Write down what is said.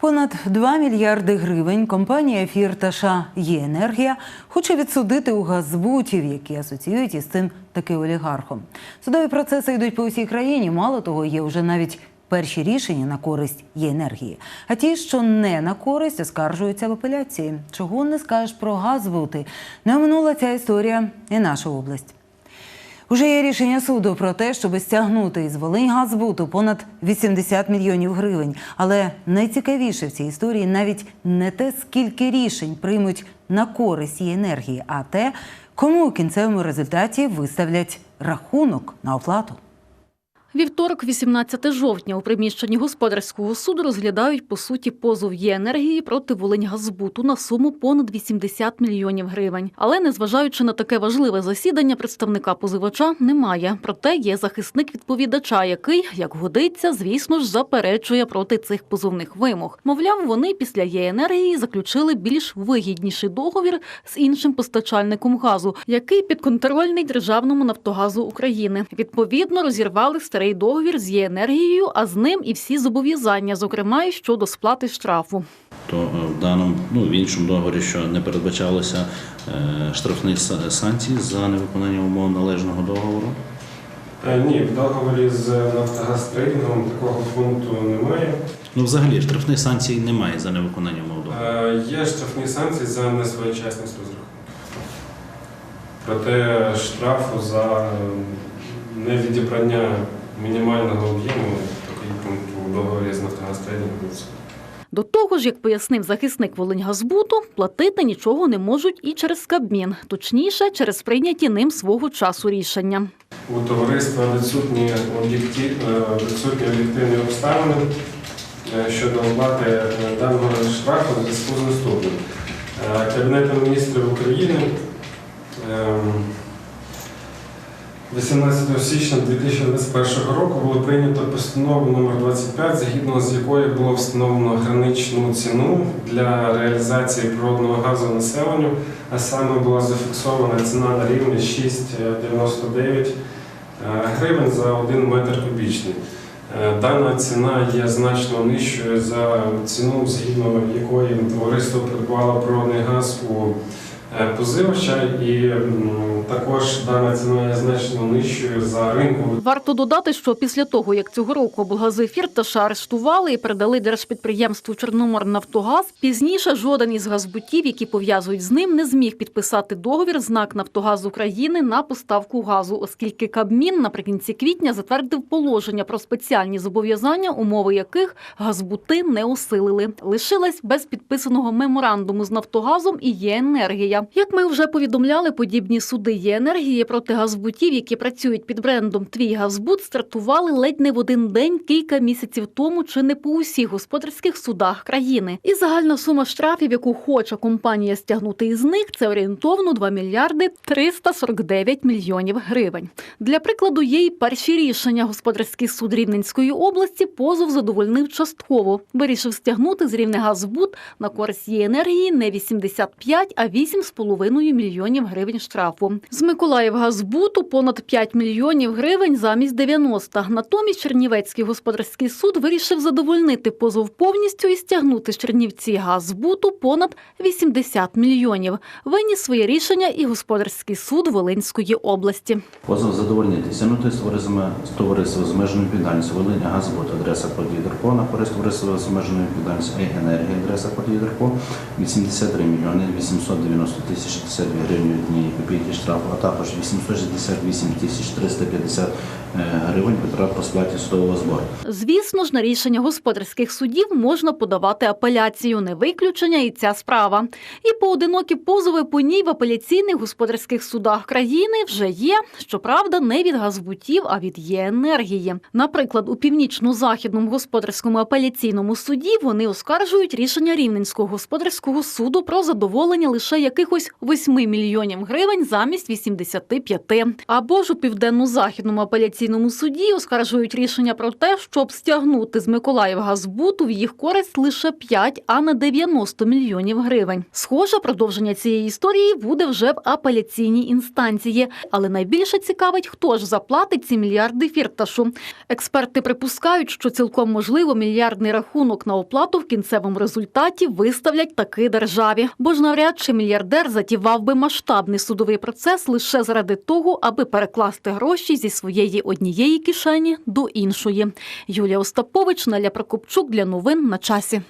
Понад 2 мільярди гривень компанія Фірташа «Єенергія» хоче відсудити у газбутів, які асоціюють із цим таки олігархом. Судові процеси йдуть по усій країні. Мало того, є вже навіть перші рішення на користь «Єенергії». А ті, що не на користь, оскаржуються в апеляції. Чого не скажеш про газбути? Не оминула ця історія і нашу область. Уже є рішення суду про те, щоб стягнути із Волиньгазбуту понад 80 мільйонів гривень. Але найцікавіше в цій історії навіть не те, скільки рішень приймуть на користь її енергії, а те, кому у кінцевому результаті виставлять рахунок на оплату. Вівторок, 18 жовтня, у приміщенні господарського суду розглядають по суті позов «Єенергії» проти Волиньгазбуту на суму понад 80 мільйонів гривень. Але незважаючи на таке важливе засідання, представника позивача немає. Проте є захисник відповідача, який, як годиться, звісно ж, заперечує проти цих позовних вимог. Мовляв, вони після «Єенергії» заключили більш вигідніший договір з іншим постачальником газу, який підконтрольний державному Нафтогазу України. Відповідно, розірвали старий договір з «Єенергією», а з ним і всі зобов'язання, зокрема й щодо сплати штрафу. то е, в даному ну в іншому договорі, що не передбачалося е, штрафних санкцій за невиконання умов належного договору. Е, Ні, в договорі з Нафтогазтрейдингом такого пункту немає. Ну, взагалі, штрафних санкцій немає за невиконання умов договору. Є штрафні санкції за несвоєчасність розрахунку. Проте штрафу за невідібрання мінімального об'єму такий пункт у договорі з Нафтогазтрейдингом. До того ж, як пояснив захисник Волиньгазбуту, платити нічого не можуть і через Кабмін, точніше, через прийняті ним свого часу рішення. У товариства відсутні е, відсутні об'єктивні обставини е, щодо оплати е, даного штрафу зв'язку з наступним. Кабінетом міністрів України ем, 18 січня 2021 року було прийнято постанову номер 25, згідно з якою було встановлено граничну ціну для реалізації природного газу населенню, а саме була зафіксована ціна на рівні 6,99 е, гривень за 1 метр кубічний. Е, Дана ціна є значно нижчою за ціну, згідно якої товариство придбало природний газ у позивача, і також дана ціна є значно нижчою за ринку Варто додати, що після того, як цього року облгази Фірташа арештували і передали держпідприємству Чорноморнафтогаз, пізніше жоден із газбутів, які пов'язують з ним, не зміг підписати договір з НАК «Нафтогаз України» на поставку газу, оскільки Кабмін наприкінці квітня затвердив положення про спеціальні зобов'язання, умови яких газбути не усилили. Лишилась без підписаного меморандуму з Нафтогазом і Як ми вже повідомляли, подібні суди «Єенергії» проти газбутів, які працюють під брендом Твій Газбут, стартували ледь не в один день кілька місяців тому, чи не по усіх господарських судах країни. І загальна сума штрафів, яку хоче компанія стягнути із них, це орієнтовно 2 мільярди 349 мільйонів гривень. Для прикладу, є й перші рішення. Господарський суд Рівненської області позов задовольнив частково. Вирішив стягнути з Рівнегазбут на користь її енергії не 85, а 8,5 мільйонів гривень штрафу. З Миколаївгазбуту понад 5 мільйонів гривень замість 90. Натомість Чернівецький господарський суд вирішив задовольнити позов повністю і стягнути з Чернівці газбуту понад 80 мільйонів. Виніс своє рішення і господарський суд Волинської області. Позов задовольнити стягнути з товариствами з обмеженою відповідальністю Волиня Газбут, адреса події Дерпо, на користь товариства з обмеженою відповідальністю «Е енергія, адреса події Дерпо, 83 мільйони 890 тисяч 62 гривень однієї копійки штрафу, а також 868 тисяч 350 е, гривень витрат по сплаті судового збору. Звісно ж, на рішення господарських судів можна подавати апеляцію, не виключення і ця справа. І поодинокі позови по ній в апеляційних господарських судах країни вже є. Щоправда, не від газбутів, а від ЄЕнергії. Наприклад, у північно-західному господарському апеляційному суді вони оскаржують рішення Рівненського господарського суду про задоволення лише якихось якихось 8 мільйонів гривень замість 85. Або ж у південно-західному апеляційному суді оскаржують рішення про те, щоб стягнути з Миколаївгазбуту в їх користь лише 5, а не 90 мільйонів гривень. Схоже, продовження цієї історії буде вже в апеляційній інстанції. Але найбільше цікавить, хто ж заплатить ці мільярди фірташу. Експерти припускають, що цілком можливо мільярдний рахунок на оплату в кінцевому результаті виставлять таки державі. Бо ж навряд чи мільярдер затівав би масштабний судовий процес лише заради того, аби перекласти гроші зі своєї однієї кишені до іншої. Юлія Остапович, Наля Прокопчук для новин на часі.